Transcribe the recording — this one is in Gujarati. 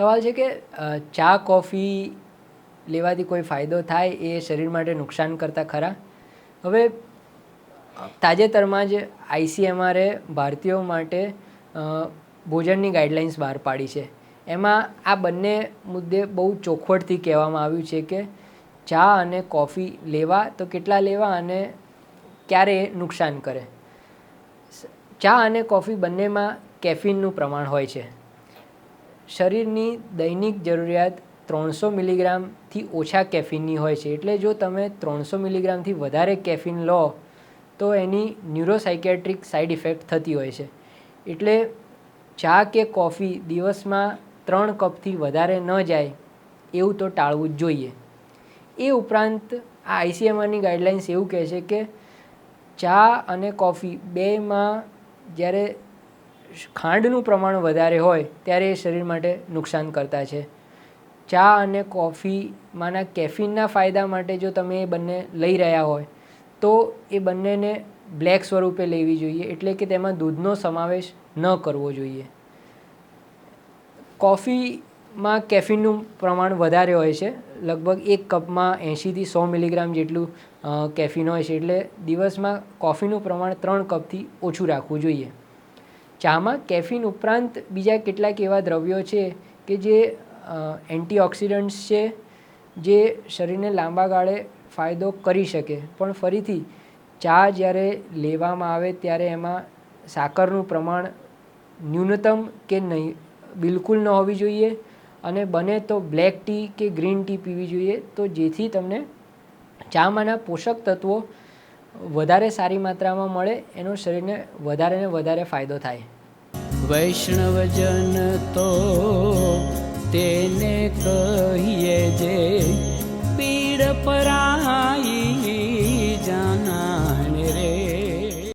સવાલ છે કે ચા, કોફી લેવાથી કોઈ ફાયદો થાય એ શરીર માટે નુકસાન કરતા ખરા? હવે, તાજેતરમાં જ આઈસીએમઆરે ભારતીયો માટે ભોજનની ગાઈડલાઇન્સ બહાર પાડી છે. એમાં આ બંને મુદ્દે બહુ ચોખવટથી કહેવામાં આવ્યું છે કે, ચા અને કોફી લેવા તો કેટલા લેવા અને ક્યારે નુકસાન કરે? ચા અને કોફી બંનેમાં કેફીનનું પ્રમાણ હોય છે. શરીરની દૈનિક જરૂરિયાત ત્રણસો મિલીગ્રામથી ઓછા કેફીનની હોય છે. એટલે જો તમે ત્રણસો મિલીગ્રામથી વધારે કેફીન લો, તો એની ન્યુરોસાઇકેટ્રિક સાઇડ ઇફેક્ટ થતી હોય છે. એટલે ચા કે કોફી દિવસમાં ત્રણ કપથી વધારે ન જાય, એવું તો ટાળવું જ જોઈએ. એ ઉપરાંત આ આઈસીએમઆરની ગાઈડલાઇન્સ એવું કહે છે કે ચા અને કોફી બેમાં જ્યારે ખાંડનું પ્રમાણ વધારે હોય ત્યારે એ શરીર માટે નુકસાન કરતા છે. ચા અને કોફીમાંના કેફીનના ફાયદા માટે જો તમે એ બંને લઈ રહ્યા હોય, તો એ બંનેને બ્લેક સ્વરૂપે લેવી જોઈએ એટલે કે તેમાં દૂધનો સમાવેશ ન કરવો જોઈએ. કોફીમાં કેફીનનું પ્રમાણ વધારે હોય છે, લગભગ એક કપમાં એંશીથી સો મિલીગ્રામ જેટલું કેફીન હોય છે એટલે દિવસમાં કોફીનું પ્રમાણ ત્રણ કપથી ઓછું રાખવું જોઈએ. ચામાં કેફીન ઉપરાંત બીજા કેટલાક એવા દ્રવ્યો છે કે જે એન્ટીઓક્સિડન્ટ્સ છે, જે શરીરને લાંબા ગાળે ફાયદો કરી શકે. પણ ફરીથી, ચા જ્યારે લેવામાં આવે ત્યારે એમાં સાકરનું પ્રમાણ ન્યૂનતમ કે નહીં, બિલકુલ ન હોવી જોઈએ. અને બને તો બ્લેક ટી કે ગ્રીન ટી પીવી જોઈએ. તો જેથી તમને ચામાંના પોષક તત્વો વધારે સારી માત્રામાં મળે, એનો શરીરને વધારે ને વધારે ફાયદો થાય. વૈષ્ણવજન તો તેને કહીએ જે પીડ પર